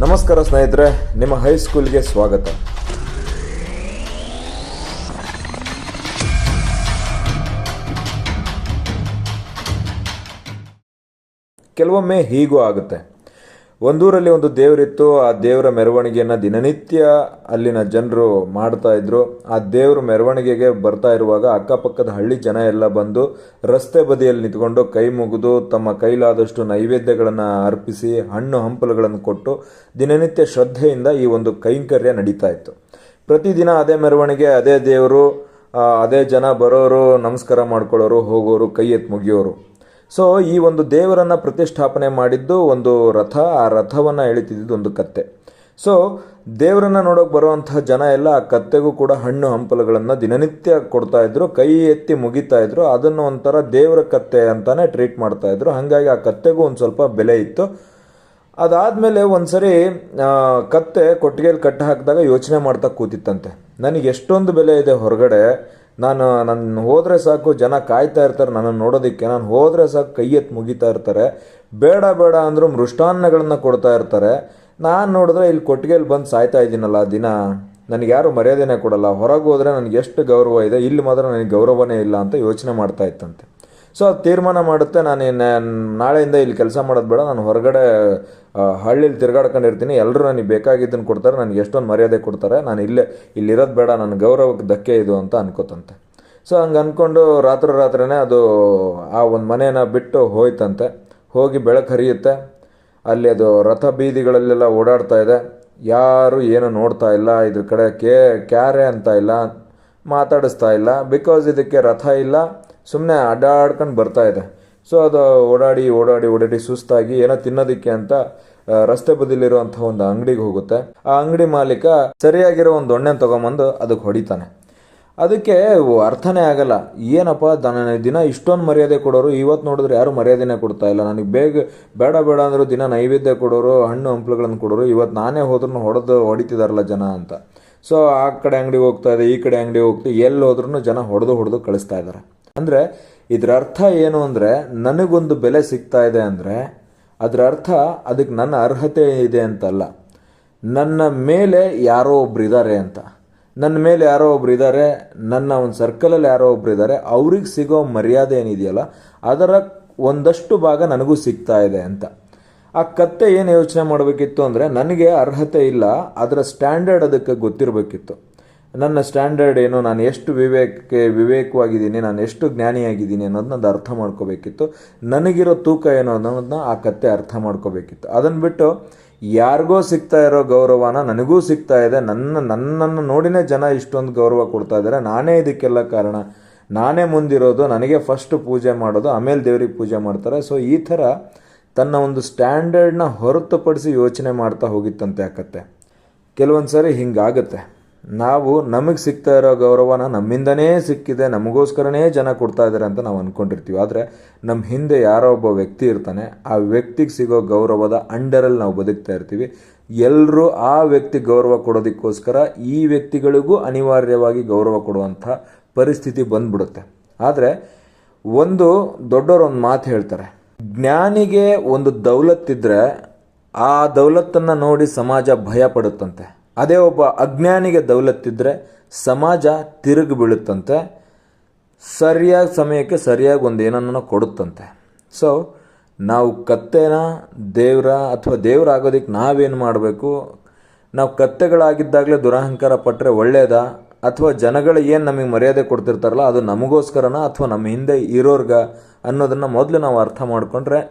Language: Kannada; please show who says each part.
Speaker 1: ನಮಸ್ಕಾರ ಸ್ನೇಹಿತರೆ ನಿಮ್ಮ ಹೈಸ್ಕೂಲ್ಗೆ ಸ್ವಾಗತ. ಕೆಲವೊಮ್ಮೆ ಹೀಗೂ ಆಗುತ್ತೆ. ಒಂದೂರಲ್ಲಿ ಒಂದು ದೇವರಿತ್ತು. ಆ ದೇವರ ಮೆರವಣಿಗೆಯನ್ನು ದಿನನಿತ್ಯ ಅಲ್ಲಿನ ಜನರು ಮಾಡ್ತಾ ಇದ್ರು. ಆ ದೇವರ ಮೆರವಣಿಗೆಗೆ ಬರ್ತಾ ಇರುವಾಗ ಅಕ್ಕಪಕ್ಕದ ಹಳ್ಳಿ ಜನ ಎಲ್ಲ ಬಂದು ರಸ್ತೆ ಬದಿಯಲ್ಲಿ ನಿಂತ್ಕೊಂಡು ಕೈ ಮುಗಿದು ತಮ್ಮ ಕೈಲಾದಷ್ಟು ನೈವೇದ್ಯಗಳನ್ನು ಅರ್ಪಿಸಿ ಹಣ್ಣು ಹಂಪಲುಗಳನ್ನು ಕೊಟ್ಟು ದಿನನಿತ್ಯ ಶ್ರದ್ಧೆಯಿಂದ ಈ ಒಂದು ಕೈಂಕರ್ಯ ನಡೀತಾ ಇತ್ತು. ಪ್ರತಿದಿನ ಅದೇ ಮೆರವಣಿಗೆ, ಅದೇ ದೇವರು ಅದೇ ಜನ ಬರೋರು, ನಮಸ್ಕಾರ ಮಾಡ್ಕೊಳ್ಳೋರು, ಹೋಗೋರು, ಕೈ ಎತ್ತು ಮುಗಿಯೋರು. ಸೊ ಈ ಒಂದು ದೇವರನ್ನು ಪ್ರತಿಷ್ಠಾಪನೆ ಮಾಡಿದ್ದು ಒಂದು ರಥ, ಆ ರಥವನ್ನು ಎಳಿತಿದ್ದು ಒಂದು ಕತ್ತೆ. ಸೊ ದೇವರನ್ನು ನೋಡೋಕೆ ಬರುವಂತಹ ಜನ ಎಲ್ಲ ಆ ಕತ್ತೆಗೂ ಕೂಡ ಹಣ್ಣು ಹಂಪಲುಗಳನ್ನು ದಿನನಿತ್ಯ ಕೊಡ್ತಾ ಇದ್ರು, ಕೈ ಎತ್ತಿ ಮುಗಿತಾ ಇದ್ರು, ಅದನ್ನು ಒಂಥರ ದೇವರ ಕತ್ತೆ ಅಂತಾನೆ ಟ್ರೀಟ್ ಮಾಡ್ತಾ ಇದ್ರು. ಹಾಗಾಗಿ ಆ ಕತ್ತೆಗೂ ಒಂದು ಸ್ವಲ್ಪ ಬೆಲೆ ಇತ್ತು. ಅದಾದಮೇಲೆ ಒಂದು ಸರಿ ಕತ್ತೆ ಕೊಟ್ಟಿಗೆಯಲ್ಲಿ ಕಟ್ಟ ಹಾಕಿದಾಗ ಯೋಚನೆ ಮಾಡ್ತಾ ಕೂತಿತ್ತಂತೆ. ನನಗೆ ಎಷ್ಟೊಂದು ಬೆಲೆ ಇದೆ ಹೊರಗಡೆ ನಾನು ನನ್ನ ಹೋದರೆ ಸಾಕು, ಜನ ಕಾಯ್ತಾ ಇರ್ತಾರೆ ನನ್ನನ್ನು ನೋಡೋದಕ್ಕೆ. ನಾನು ಹೋದರೆ ಸಾಕು, ಕೈ ಎತ್ತು ಮುಗಿತಾ ಇರ್ತಾರೆ. ಬೇಡ ಬೇಡ ಅಂದರೂ ಮೃಷ್ಟಾನ್ನಗಳನ್ನು ಕೊಡ್ತಾ ಇರ್ತಾರೆ. ನಾನು ನೋಡಿದ್ರೆ ಇಲ್ಲಿ ಕೊಟ್ಟಿಗೆಯಲ್ಲಿ ಬಂದು ಸಾಯ್ತಾ ಇದ್ದೀನಲ್ಲ ದಿನ. ನನಗೆ ಯಾರು ಮರ್ಯಾದೆನೇ ಕೊಡಲ್ಲ. ಹೊರಗೆ ಹೋದರೆ ನನಗೆ ಎಷ್ಟು ಗೌರವ ಇದೆ. ಇಲ್ಲಿ ಮಾತ್ರ ನನಗೆ ಗೌರವನೇ ಇಲ್ಲ ಅಂತ ಯೋಚನೆ ಮಾಡ್ತಾ ಇತ್ತಂತೆ. ಸೊ ಅದು ತೀರ್ಮಾನ ಮಾಡುತ್ತೆ. ನಾನು ನಾಳೆಯಿಂದ ಇಲ್ಲಿ ಕೆಲಸ ಮಾಡೋದು ಬೇಡ. ನಾನು ಹೊರಗಡೆ ಹಳ್ಳಿಲಿ ತಿರ್ಗಾಡ್ಕೊಂಡಿರ್ತೀನಿ. ಎಲ್ಲರೂ ನನಗೆ ಬೇಕಾಗಿದ್ದನ್ನು ಕೊಡ್ತಾರೆ. ನನಗೆ ಎಷ್ಟೊಂದು ಮರ್ಯಾದೆ ಕೊಡ್ತಾರೆ. ನಾನು ಇಲ್ಲೇ, ಇಲ್ಲಿರೋದು ಬೇಡ. ನನ್ನ ಗೌರವಕ್ಕೆ ಧಕ್ಕೆ ಇದು ಅಂತ ಅನ್ಕೋತಂತೆ. ಸೊ ಹಂಗೆ ಅಂದ್ಕೊಂಡು ರಾತ್ರಿ ರಾತ್ರಿನೇ ಅದು ಆ ಒಂದು ಮನೇನ ಬಿಟ್ಟು ಹೋಯ್ತಂತೆ. ಹೋಗಿ ಬೆಳಕು ಹರಿಯುತ್ತೆ. ಅಲ್ಲಿ ಅದು ರಥ ಬೀದಿಗಳಲ್ಲೆಲ್ಲ ಓಡಾಡ್ತಾ ಇದೆ. ಯಾರು ಏನು ನೋಡ್ತಾ ಇಲ್ಲ. ಇದ್ರ ಕಡೆ ಕೇ, ಕ್ಯಾರೆ ಅಂತ ಇಲ್ಲ. ಮಾತಾಡಿಸ್ತಾ ಇಲ್ಲ. ಬಿಕಾಸ್ ಇದಕ್ಕೆ ರಥ ಇಲ್ಲ. ಸುಮ್ಮನೆ ಅಡ್ಡಾಡ್ಕೊಂಡು ಬರ್ತಾ ಇದೆ. ಸೊ ಅದು ಓಡಾಡಿ ಓಡಾಡಿ ಓಡಾಡಿ ಸುಸ್ತಾಗಿ ಏನೋ ತಿನ್ನೋದಕ್ಕೆ ಅಂತ ರಸ್ತೆ ಬದಿಲಿರುವಂತಹ ಒಂದು ಅಂಗಡಿಗೆ ಹೋಗುತ್ತೆ. ಆ ಅಂಗಡಿ ಮಾಲೀಕ ಸರಿಯಾಗಿರೋ ಒಂದು ದೊಣ್ಣೆ ತಗೊಂಬಂದು ಅದಕ್ಕೆ ಹೊಡಿತಾನೆ. ಅದಕ್ಕೆ ಅರ್ಥನೇ ಆಗಲ್ಲ. ಏನಪ್ಪ ನನ್ನ ದಿನ ಇಷ್ಟೊಂದು ಮರ್ಯಾದೆ ಕೊಡೋರು ಇವತ್ತು ನೋಡಿದ್ರೆ ಯಾರು ಮರ್ಯಾದೆನೇ ಕೊಡ್ತಾ ಇಲ್ಲ. ನನಗೆ ಬೇಗ, ಬೇಡ ಬೇಡ ಅಂದರೂ ದಿನ ನೈವೇದ್ಯ ಕೊಡೋರು, ಹಣ್ಣು ಹಂಪ್ಲುಗಳನ್ನು ಕೊಡೋರು ಇವತ್ತು ನಾನೇ ಹೋದ್ರೂ ಹೊಡೆದು ಹೊಡಿತಿದಾರಲ್ಲ ಜನ ಅಂತ. ಸೊ ಆ ಕಡೆ ಅಂಗಡಿಗೆ ಹೋಗ್ತಾ ಇದೆ, ಈ ಕಡೆ ಅಂಗಡಿಗೆ ಹೋಗ್ತಾ ಎಲ್ಲಿ ಹೋದ್ರೂ ಜನ ಹೊಡೆದು ಹೊಡೆದು ಕಳಿಸ್ತಾ ಇದ್ದಾರೆ ಅಂದರೆ ಇದರ ಅರ್ಥ ಏನು ಅಂದರೆ ನನಗೊಂದು ಬೆಲೆ ಸಿಗ್ತಾ ಇದೆ ಅಂದರೆ ಅದರ ಅರ್ಥ ಅದಕ್ಕೆ ನನ್ನ ಅರ್ಹತೆ ಇದೆ ಅಂತಲ್ಲ. ನನ್ನ ಮೇಲೆ ಯಾರೋ ಒಬ್ರು ಇದ್ದಾರೆ ಅಂತ. ನನ್ನ ಮೇಲೆ ಯಾರೋ ಒಬ್ರು ಇದ್ದಾರೆ ನನ್ನ ಒಂದು ಸರ್ಕಲಲ್ಲಿ ಯಾರೋ ಒಬ್ರು ಇದ್ದಾರೆ ಅವ್ರಿಗೆ ಸಿಗೋ ಮರ್ಯಾದೆ ಏನಿದೆಯಲ್ಲ, ಅದರ ಒಂದಷ್ಟು ಭಾಗ ನನಗೂ ಸಿಗ್ತಾ ಇದೆ ಅಂತ. ಆ ಕತ್ತೆ ಏನು ಯೋಚನೆ ಮಾಡಬೇಕಿತ್ತು ಅಂದರೆ, ನನಗೆ ಅರ್ಹತೆ ಇಲ್ಲ, ಅದರ ಸ್ಟ್ಯಾಂಡರ್ಡ್ ಅದಕ್ಕೆ ಗೊತ್ತಿರಬೇಕಿತ್ತು. ನನ್ನ ಸ್ಟ್ಯಾಂಡರ್ಡ್ ಏನು? ನಾನು ಎಷ್ಟು ವಿವೇಕಕ್ಕೆ ವಿವೇಕವಾಗಿದ್ದೀನಿ? ನಾನು ಎಷ್ಟು ಜ್ಞಾನಿಯಾಗಿದ್ದೀನಿ ಅನ್ನೋದನ್ನ ಅದು ಅರ್ಥ ಮಾಡ್ಕೋಬೇಕಿತ್ತು. ನನಗಿರೋ ತೂಕ ಏನು ಅನ್ನೋದನ್ನ ಆ ಕತ್ತೆ ಅರ್ಥ ಮಾಡ್ಕೋಬೇಕಿತ್ತು. ಅದನ್ನು ಬಿಟ್ಟು ಯಾರಿಗೋ ಸಿಗ್ತಾ ಇರೋ ಗೌರವನ ನನಗೂ ಸಿಗ್ತಾ ಇದೆ. ನನ್ನ, ನನ್ನನ್ನು ನೋಡಿನೇ ಜನ ಇಷ್ಟೊಂದು ಗೌರವ ಕೊಡ್ತಾ ಇದ್ದಾರೆ. ನಾನೇ ಇದಕ್ಕೆಲ್ಲ ಕಾರಣ. ನಾನೇ ಮುಂದಿರೋದು. ನನಗೆ ಫಸ್ಟ್ ಪೂಜೆ ಮಾಡೋದು. ಆಮೇಲೆ ದೇವ್ರಿಗೆ ಪೂಜೆ ಮಾಡ್ತಾರೆ. ಸೊ ಈ ಥರ ತನ್ನ ಒಂದು ಸ್ಟ್ಯಾಂಡರ್ಡ್ನ ಹೊರತುಪಡಿಸಿ ಯೋಚನೆ ಮಾಡ್ತಾ ಹೋಗಿತ್ತಂತೆ ಆ ಕತ್ತೆ. ಕೆಲವೊಂದು ಸಾರಿ ಹಿಂಗಾಗುತ್ತೆ. ನಾವು ನಮಗೆ ಸಿಗ್ತಾ ಇರೋ ಗೌರವನ ನಮ್ಮಿಂದನೇ ಸಿಕ್ಕಿದೆ, ನಮಗೋಸ್ಕರನೇ ಜನ ಕೊಡ್ತಾ ಇದ್ದಾರೆ ಅಂತ ನಾವು ಅಂದ್ಕೊಂಡಿರ್ತೀವಿ ಆದರೆ ನಮ್ಮ ಹಿಂದೆ ಯಾರೋ ಒಬ್ಬ ವ್ಯಕ್ತಿ ಇರ್ತಾನೆ, ಆ ವ್ಯಕ್ತಿಗೆ ಸಿಗೋ ಗೌರವದ ಅಂಡರಲ್ಲಿ ನಾವು ಬದುಕ್ತಾ ಇರ್ತೀವಿ. ಎಲ್ಲರೂ ಆ ವ್ಯಕ್ತಿ ಗೌರವ ಕೊಡೋದಕ್ಕೋಸ್ಕರ ಈ ವ್ಯಕ್ತಿಗಳಿಗೂ ಅನಿವಾರ್ಯವಾಗಿ ಗೌರವ ಕೊಡುವಂಥ ಪರಿಸ್ಥಿತಿ ಬಂದ್ಬಿಡುತ್ತೆ. ಆದರೆ ಒಂದು ದೊಡ್ಡವರು ಒಂದು ಮಾತು ಹೇಳ್ತಾರೆ, ಜ್ಞಾನಿಗೆ ಒಂದು ದೌಲತ್ತಿದ್ರೆ ಆ ದೌಲತ್ತನ್ನು ನೋಡಿ ಸಮಾಜ ಭಯ ಪಡುತ್ತಂತೆ. ಅದೇ ಒಬ್ಬ ಅಜ್ಞಾನಿಗೆ ದೌಲತ್ತಿದ್ದರೆ ಸಮಾಜ ತಿರುಗಿ ಬೀಳುತ್ತಂತೆ ಸರಿಯಾದ ಸಮಯಕ್ಕೆ ಸರಿಯಾಗಿ ಒಂದು ಏನನ್ನ ಕೊಡುತ್ತಂತೆ. ಸೊ ನಾವು ಕತ್ತೆನ, ದೇವ್ರ ಅಥವಾ ದೇವರಾಗೋದಕ್ಕೆ ನಾವೇನು ಮಾಡಬೇಕು? ನಾವು ಕತ್ತೆಗಳಾಗಿದ್ದಾಗಲೇ ದುರಹಂಕಾರ ಪಟ್ಟರೆ ಒಳ್ಳೆಯದಾ ಅಥವಾ ಜನಗಳು ಏನು ನಮಗೆ ಮರ್ಯಾದೆ ಕೊಡ್ತಿರ್ತಾರಲ್ಲ ಅದು ನಮಗೋಸ್ಕರನ ಅಥವಾ ನಮ್ಮ ಹಿಂದೆ ಇರೋರ್ಗ ಅನ್ನೋದನ್ನು ಮೊದಲು ನಾವು ಅರ್ಥ ಮಾಡಿಕೊಂಡ್ರೆ